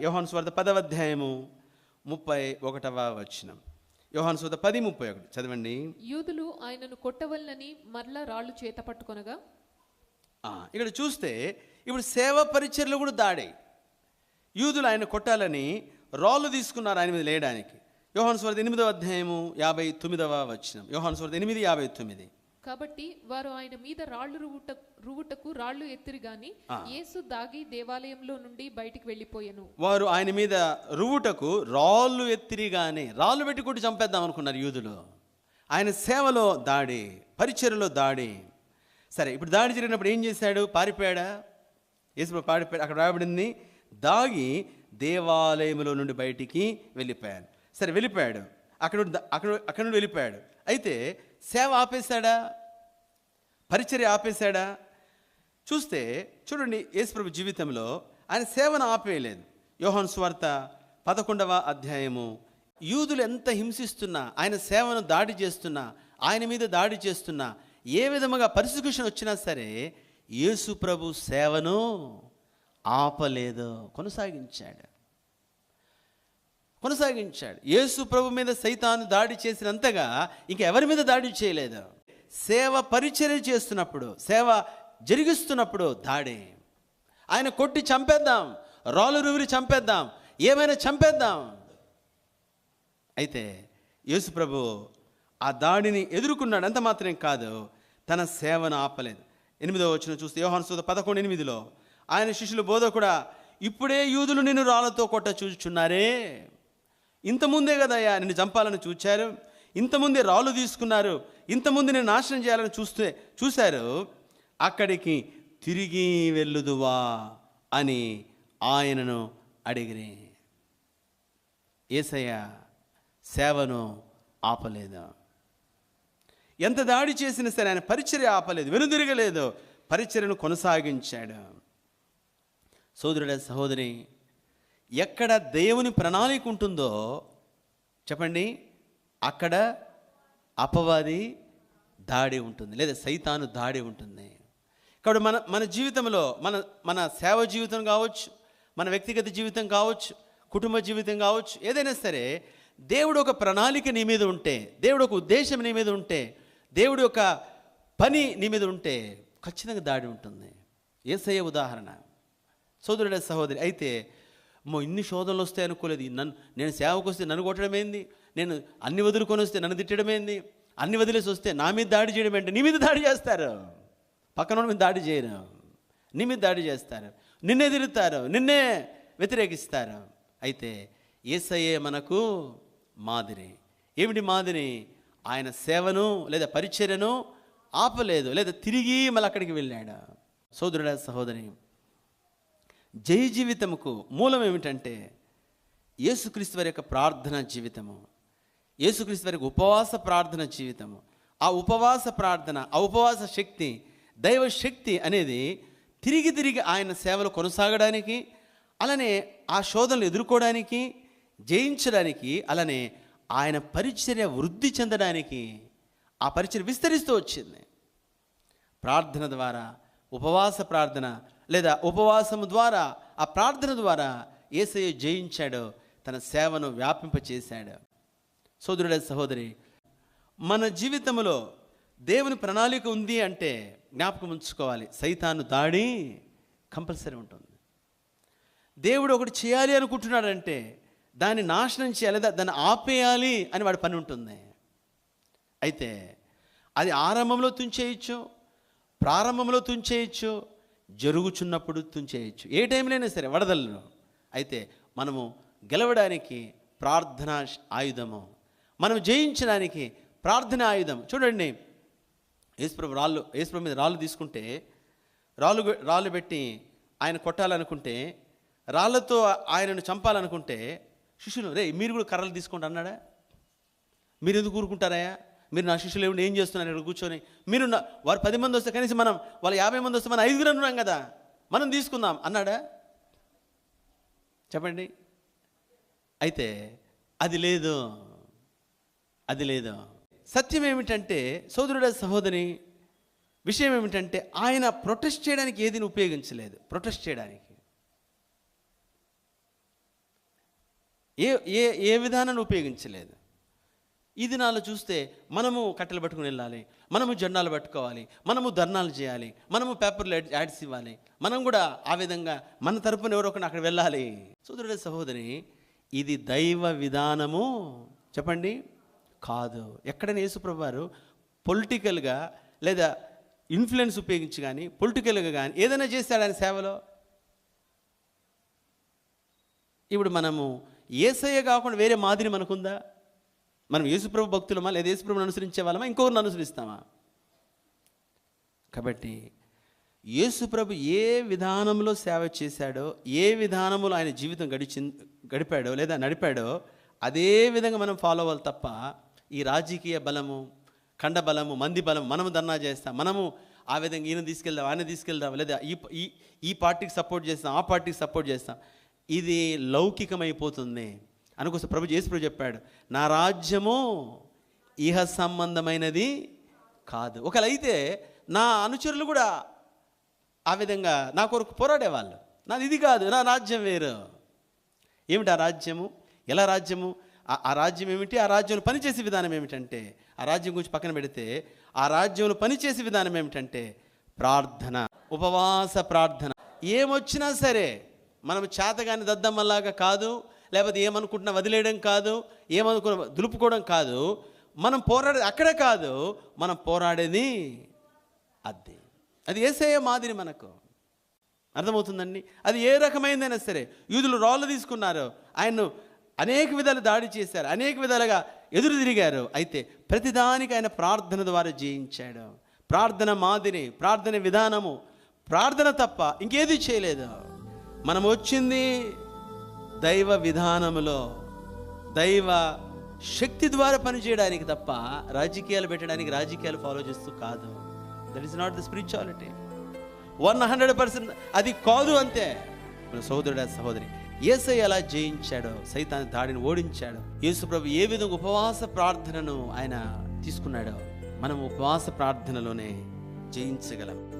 యోహాను స్వార్థ పదవ అధ్యాయము ముప్పై ఒకటవ వచనం. యోహాను స్వార్థ పది ముప్పై ఒకటి. చదవండి. యూదులు ఆయనను కొట్టవలనని మరలా రాళ్ళు చేత పట్టుకొనగా ఇక్కడ చూస్తే ఇప్పుడు సేవ పరిచర్లు కూడా దాడాయి. యూదులు ఆయన కొట్టాలని రాళ్ళు తీసుకున్నారు ఆయన మీద లేయడానికి. యోహాను స్వార్థ ఎనిమిదవ అధ్యాయము యాభై తొమ్మిదవ వచనం. యోహాను స్వార్థ ఎనిమిది యాభై తొమ్మిది. కాబట్టి వారు ఆయన మీద రాళ్ళు రువుట రువుటకు రాళ్ళు ఎత్తిరి గాని యేసు దాగి దేవాలయంలో నుండి బయటికి వెళ్ళిపోయెను. వారు ఆయన మీద రువుటకు రాళ్ళు ఎత్తిరిగానే రాళ్ళు పెట్టి కొట్టి చంపేద్దాం అనుకున్నారు యూదులు. ఆయన సేవలో దాడి పరిచర్లో దాడి. సరే ఇప్పుడు దాడి జరిగినప్పుడు ఏం చేశాడు? పారిపోయాడా? యేసు పారిపోయాడు. అక్కడ రాయబడింది దాగి దేవాలయంలో నుండి బయటికి వెళ్ళిపోయాడు. సరే వెళ్ళిపోయాడు. అక్కడ అక్కడ అక్కడ నుండి వెళ్ళిపోయాడు. అయితే సేవ ఆపేశాడా? పరిచర్య ఆపేశాడా? చూస్తే చూడండి యేసుప్రభు జీవితంలో ఆయన సేవను ఆపేయలేదు. యోహన్ స్వార్త పదకొండవ అధ్యాయము. యూదులు ఎంత హింసిస్తున్నా ఆయన సేవను దాడి చేస్తున్నా ఆయన మీద దాడి చేస్తున్నా ఏ విధముగా పర్సిక్యూషన్ వచ్చినా సరే యేసు ప్రభు సేవను ఆపలేదు. కొనసాగించాడు. కొనసాగించాడు. యేసు ప్రభు మీద సైతాను దాడి చేసినంతగా ఇంకెవరి మీద దాడి చేయలేదు? సేవ పరిచర్య చేస్తున్నప్పుడు సేవ జరిగిస్తున్నప్పుడు దాడి. ఆయన కొట్టి చంపేద్దాం రాళ్ళు రువిరి చంపేద్దాం ఏమైనా చంపేద్దాం. అయితే యేసు ప్రభు ఆ దాడిని ఎదుర్కొన్నాడు. అంత మాత్రం కాదు తన సేవను ఆపలేదు. ఎనిమిదో వచ్చిన చూస్తే యోహాను సూద పదకొండు ఎనిమిదిలో ఆయన శిష్యులు బోధ కూడా ఇప్పుడే యూదులు నిన్ను రాళ్ళతో కొట్ట చూచుచున్నారే. ఇంతముందే కదయ్యా నిన్ను చంపాలని చూచారు. ఇంతముందే రాళ్ళు తీసుకున్నారు. ఇంతముందు నేను నాశనం చేయాలని చూస్తే చూశారు? అక్కడికి తిరిగి వెళ్ళుదువా అని ఆయనను అడిగిరి. ఏసయ్య సేవను ఆపలేదు. ఎంత దాడి చేసినా సరే ఆయన పరిచర్య ఆపలేదు వెనుదిరగలేదు పరిచర్యను కొనసాగించాడు. సోదరుడ సహోదరి ఎక్కడ దేవుని ప్రణాళిక ఉంటుందో చెప్పండి. అక్కడ అపవాది దాడి ఉంటుంది లేదా సైతాను దాడి ఉంటుంది. కాబట్టి మన మన జీవితంలో మన మన సేవ జీవితం కావచ్చు మన వ్యక్తిగత జీవితం కావచ్చు కుటుంబ జీవితం కావచ్చు ఏదైనా సరే దేవుడు ఒక ప్రణాళిక నీ మీద ఉంటే దేవుడు ఒక ఉద్దేశం నీ మీద ఉంటే దేవుడు ఒక పని నీ మీద ఉంటే ఖచ్చితంగా దాడి ఉంటుంది. ఏసయ్య ఉదాహరణ. సోదరుడే సహోదరి అయితే అమ్మో ఇన్ని శోధనలు వస్తాయి అనుకోలేదు. నన్ను నేను సేవకు వస్తే నన్ను కొట్టడమేంది నేను అన్ని వదులుకొని వస్తే నన్ను తిట్టడమేంది అన్ని వదిలేసి వస్తే నా మీద దాడి చేయడం ఏంటి? నీ మీద దాడి చేస్తారు. పక్కన మీద దాడి చేయరు. నీ మీద దాడి చేస్తారు. నిన్నే తిరుగుతారు. నిన్నే వ్యతిరేకిస్తారు. అయితే ఏసయ్యే మనకు మాదిరి. ఏమిటి మాదిరి? ఆయన సేవను లేదా పరిచర్యను ఆపలేదు. లేదా తిరిగి మళ్ళీ అక్కడికి వెళ్ళాడు. సోదరుడ సహోదరి జయ జీవితముకు మూలం ఏమిటంటే యేసుక్రీస్తు వారి యొక్క ప్రార్థన జీవితము. యేసుక్రీస్తు వారి యొక్క ఉపవాస ప్రార్థన జీవితము. ఆ ఉపవాస ప్రార్థన ఆ ఉపవాస శక్తి దైవ శక్తి అనేది తిరిగి తిరిగి ఆయన సేవలు కొనసాగడానికి అలానే ఆ శోధనలు ఎదుర్కోవడానికి జయించడానికి అలానే ఆయన పరిచర్య వృద్ధి చెందడానికి ఆ పరిచర్య విస్తరిస్తూ వచ్చింది. ప్రార్థన ద్వారా ఉపవాస ప్రార్థన లేదా ఉపవాసము ద్వారా ఆ ప్రార్థన ద్వారా ఏసయ్య జయించాడు తన సేవను వ్యాపింపచేశాడు. సోదరుడే సహోదరి మన జీవితంలో దేవుని ప్రణాళిక ఉంది అంటే జ్ఞాపకం ఉంచుకోవాలి. సైతాను దాడి కంపల్సరీ ఉంటుంది. దేవుడు ఒకటి చేయాలి అనుకుంటున్నాడంటే దాన్ని నాశనం చేయాలి లేదా దాన్ని ఆపేయాలి అని వాడి పని ఉంటుంది. అయితే అది ఆరంభంలో తుంచేయచ్చు ప్రారంభంలో తుంచేయచ్చు జరుగుచున్నప్పుడు తుంచేయచ్చు. ఏ టైంలోనే సరే వడదలను అయితే మనము గెలవడానికి ప్రార్థన ఆయుధము. మనం జయించడానికి ప్రార్థన ఆయుధం. చూడండి యేసుప్రభు రాళ్ళు యేసుప్రభు మీద రాళ్ళు తీసుకుంటే రాళ్ళు రాళ్ళు పెట్టి ఆయన కొట్టాలనుకుంటే రాళ్ళతో ఆయనను చంపాలనుకుంటే శిష్యులు రే మీరు కూడా కర్రలు తీసుకోండి అన్నాడా? మీరు ఎందుకు ఊరుకుంటారయ్యా? మీరు నా శిష్యులు ఏమిటి ఏం చేస్తున్నారు? ఇక్కడ కూర్చొని మీరు వారు పది మంది వస్తే కనీసం మనం వాళ్ళు యాభై మంది వస్తే మనం ఐదుగురు ఉన్నాం కదా? మనం తీసుకుందాం. అన్నాడా? చెప్పండి. అయితే అది లేదు. అది లేదు. సత్యం ఏమిటంటే సోదరుడ సహోదరి విషయం ఏమిటంటే ఆయన ప్రొటెస్ట్ చేయడానికి ఏదిని ఉపయోగించలేదు. ప్రొటెస్ట్ చేయడానికి. ఏ ఏ ఏ విధానాన్ని ఉపయోగించలేదు. ఈ దినాల్లో చూస్తే మనము కట్టెలు పట్టుకుని వెళ్ళాలి మనము జెండాలు పట్టుకోవాలి మనము ధర్నాలు చేయాలి మనము పేపర్లు యాడ్స్ ఇవ్వాలి. మనం కూడా ఆ విధంగా మన తరపున ఎవరో ఒకరిని అక్కడ వెళ్ళాలి. సోదరుడే సహోదరి ఇది దైవ విధానము. చెప్పండి? కాదు. ఎక్కడైనా యేసుప్రభు వారు పొలిటికల్గా లేదా ఇన్ఫ్లుయెన్స్ ఉపయోగించి కానీ పొలిటికల్గా కానీ ఏదైనా చేస్తాడు ఆయన సేవలో? ఇప్పుడు మనము ఏసయ్య కాకుండా వేరే మాదిరి మనకుందా? మనం యేసుప్రభు భక్తులమా లేదా యేసుప్రభుని అనుసరించే వాళ్ళమా? ఇంకొకరిని అనుసరిస్తామా? కాబట్టి యేసుప్రభు ఏ విధానంలో సేవ చేశాడో ఏ విధానంలో ఆయన జీవితం గడిచి గడిపాడో లేదా నడిపాడో అదే విధంగా మనం ఫాలో అవ్వాలి తప్ప ఈ రాజకీయ బలము ఖండ బలము మంది బలం మనము ధర్నా చేస్తాం మనము ఆ విధంగా ఈయన తీసుకెళ్దాం ఆయన తీసుకెళ్దాం లేదా ఈ ఈ ఈ పార్టీకి సపోర్ట్ చేస్తాం ఆ పార్టీకి సపోర్ట్ చేస్తాం. ఇది లౌకికమైపోతుంది. అనుకోసం ప్రభు చేసి ప్రభు చెప్పాడు నా రాజ్యము ఇహ సంబంధమైనది కాదు. ఒకవేళ అయితే నా అనుచరులు కూడా ఆ విధంగా నా కొరకు పోరాడేవాళ్ళు. నాది ఇది కాదు నా రాజ్యం వేరు. ఏమిటి ఆ రాజ్యము? ఎలా రాజ్యము? ఆ- ఆ రాజ్యం ఏమిటి? ఆ రాజ్యంలో పనిచేసే విధానం ఏమిటంటే ఆ రాజ్యం గురించి పక్కన పెడితే ఆ రాజ్యంలో పనిచేసే విధానం ఏమిటంటే ప్రార్థన ఉపవాస ప్రార్థన. ఏమొచ్చినా సరే మనం చేతగాని దద్దమ్మలాగా కాదు లేకపోతే ఏమనుకుంటున్నా వదిలేయడం కాదు ఏమనుకున్న దులుపుకోవడం కాదు. మనం పోరాడే అక్కడే కాదు మనం పోరాడేది అది అది ఏసయ్య మాదిరి మనకు. అర్థమవుతుందండి? అది ఏ రకమైందైనా సరే యూదులు రాళ్ళు తీసుకున్నారు ఆయన్ను అనేక విధాలు దాడి చేశారు అనేక విధాలుగా ఎదురు తిరిగారు. అయితే ప్రతిదానికి ఆయన ప్రార్థన ద్వారా జయించాడు. ప్రార్థన మాదిరి ప్రార్థన విధానము ప్రార్థన తప్ప ఇంకేది చేయలేదు. మనం వచ్చింది దైవ విధానములో దైవ శక్తి ద్వారా పనిచేయడానికి తప్ప రాజకీయాలు పెట్టడానికి రాజకీయాలు ఫాలో చేస్తూ కాదు. That is not the spirituality one hundred percent అది కాదు అంతే. మన సహోదరుడు సహోదరి ఏసై ఎలా జయించాడో సైతాన్ దాడిని ఓడించాడు. యేసుప్రభు ఏ విధంగా ఉపవాస ప్రార్థనను ఆయన తీసుకున్నాడో మనం ఉపవాస ప్రార్థనలోనే జయించగలం.